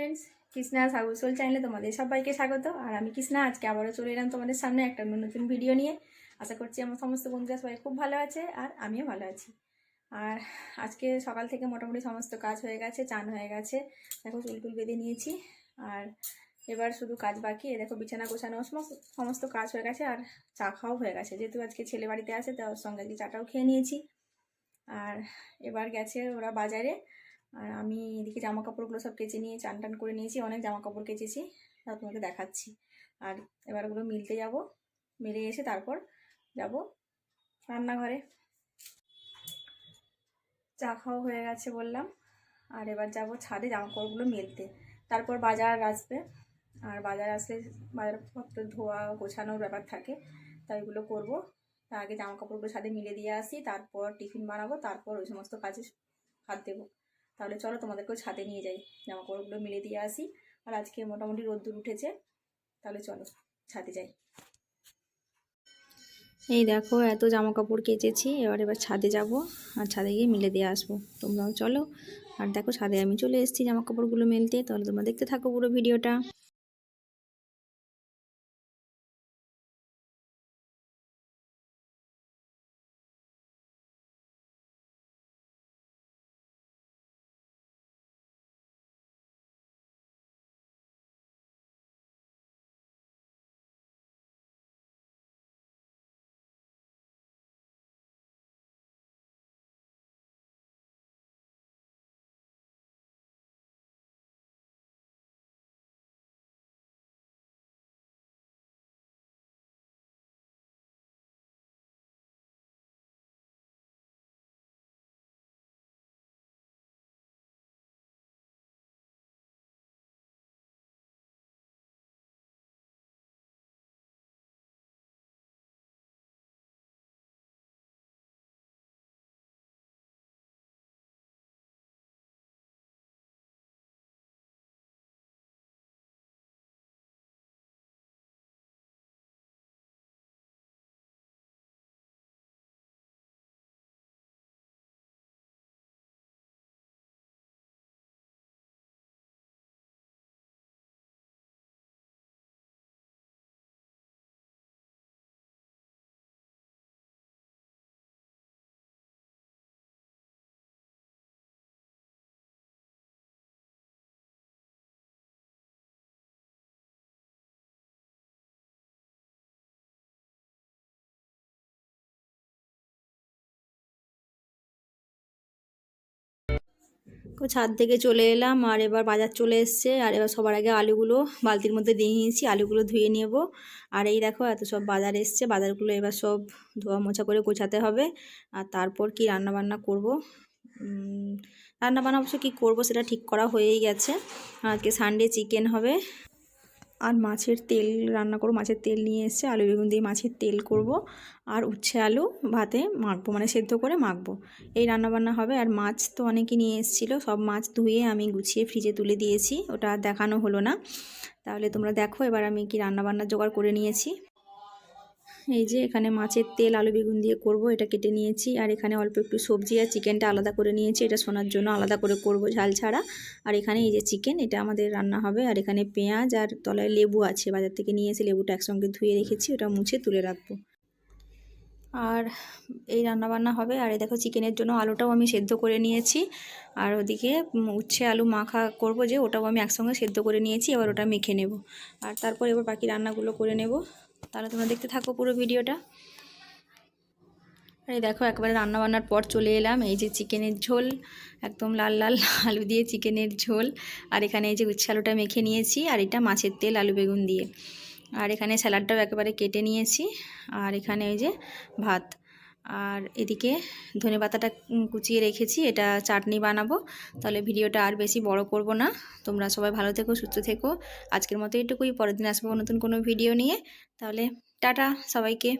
Friends Krishna সাগুসোল চ্যানেলে তোমাদের সবাইকে স্বাগত। আর আমি কৃষ্ণা, আজকে আবারও চলে এলাম তোমাদের সামনে একটা নতুন ভিডিও নিয়ে। আশা করছি আমার সমস্ত বন্ধুরা সবাই খুব ভালো আছে আর আমিও ভালো আছি। আর আজকে সকাল থেকে মোটামুটি সমস্ত কাজ হয়ে গেছে, চান হয়ে গেছে। দেখো চুলটুল বেঁধে নিয়েছি। আর এবার শুধু কাজ বাকি। এ দেখো বিছানা গোছানো, সমস্ত সমস্ত কাজ হয়ে গেছে আর চা খাওয়াও হয়ে গেছে। যেহেতু আজকে ছেলে বাড়িতে আছে তার সঙ্গে আজকে চাটাও খেয়ে নিয়েছি। আর এবার গেছে ওরা বাজারে। আর আমি এদিকে জামা কাপড়গুলো সব কেচে নিয়ে চান টান করে নিয়েছি, অনেক জামা কাপড় কেচেছি, তা তোমাকে দেখাচ্ছি। আর এবার ওগুলো মিলতে যাব, মিলে এসে তারপর যাব রান্নাঘরে। চা খাওয়া হয়ে গেছে বললাম, আর এবার যাব ছাদে জামা কাপড়গুলো মেলতে। তারপর বাজার আসবে, আর বাজার আসলে বাজারপত্র ধোয়া গোছানোর ব্যাপার থাকে, তাই ওইগুলো করব। তার আগে জামা কাপড়গুলো ছাদে মিলে দিয়ে আসি, তারপর টিফিন বানাবো, তারপর ওই সমস্ত কাজে হাত দেবো। তাহলে চলো তোমাদেরকেও ছাদে নিয়ে যাই। জামা কাপড়গুলো মিলে দিয়ে আসি। আর আজকে মোটামুটি রোদ্দুর উঠেছে। তাহলে চলো, ছাদে যাই। এই দেখো, এত জামা কাপড় কেচেছি। এবার এবার ছাদে যাব আর ছাদে গিয়ে মিলে দিয়ে আসব। তোমরাও চলো। আর দেখো, ছাদে আমি চলে এসেছি জামা কাপড়গুলো মেলতে। তাহলে তোমরা দেখতে থাকো পুরো ভিডিওটা। ছাদ থেকে চলে এলাম আর এবার বাজার চলে এসছে। আর এবার সবার আগে আলুগুলো বালতির মধ্যে দিয়ে নিয়েছি, আলুগুলো ধুয়ে নেব। আর এই দেখো, এত সব বাজার এসছে, বাজারগুলো এবার সব ধোয়া মোছা করে গোছাতে হবে। আর তারপর কি রান্না বান্না করব রান্নাবান্না অবশ্য কী করব সেটা ঠিক করা হয়েই গেছে। আজকে সানডে চিকেন হবে। আর মাছের তেল রান্না করব। মাছের তেল নিয়ে এসছে আলু, বেগুন দিয়ে মাছের তেল করব আর উচ্ছে আলু ভাতে মাখবো মানে সেদ্ধ করে মাখবো। এই রান্নাবান্না হবে। আর মাছ তো অনেকে নিয়ে এসেছিল। সব মাছ ধুয়ে আমি গুছিয়ে ফ্রিজে তুলে দিয়েছি। ওটা দেখানো হলো না। তাহলে তোমরা দেখো। এবার আমি কি রান্নাবান্না জোগাড় করে নিয়েছি। এই যে এখানে মাছের তেল, আলু, বেগুন দিয়ে করব, এটা কেটে নিয়েছি। আর এখানে অল্প একটু সবজি আর চিকেনটা আলাদা করে নিয়েছি, এটা শোনার জন্য আলাদা করে করব ঝাল ছাড়া। আর এখানে এই যে চিকেন, এটা আমাদের রান্না হবে। আর এখানে পেঁয়াজ আর তলায় লেবু আছে, বাজার থেকে নিয়ে এসে লেবুটা একসঙ্গে ধুয়ে রেখেছি, ওটা মুছে তুলে রাখব। আর এই রান্নাবান্না হবে। আর এই দেখো চিকেনের জন্য আলুটাও আমি সেদ্ধ করে নিয়েছি। আর ওদিকে উচ্ছে আলু মাখা করব যে, ওটাও আমি একসঙ্গে সেদ্ধ করে নিয়েছি, এবার ওটা মেখে নেব। আর তারপর এবার বাকি রান্নাগুলো করে নেব। তাহলে তোমরা দেখতে থাকো পুরো ভিডিওটা। আর দেখো, একবারে রান্নাবান্নার পর চলে এলাম। এই যে চিকেনের ঝোল, একদম লাল লাল আলু দিয়ে চিকেনের ঝোল। আর এখানে এই যে উচ্ছে আলুটা মেখে নিয়েছি, আর এটা মাছের তেল, আলু বেগুন দিয়ে। আর এখানে স্যালাডটাও একেবারে কেটে নিয়েছি। আর এখানে ওই যে ভাত। আর এদিকে ধনে পাতাটা কুচিয়ে রেখেছি, এটা চাটনি বানাবো। তাহলে ভিডিওটা আর বেশি বড় করব না। তোমরা সবাই ভালো থেকো, সুস্থ থেকো। আজকের মতো এটুকুই, পরের দিন আসব নতুন কোনো ভিডিও নিয়ে। তাহলে টাটা সবাইকে।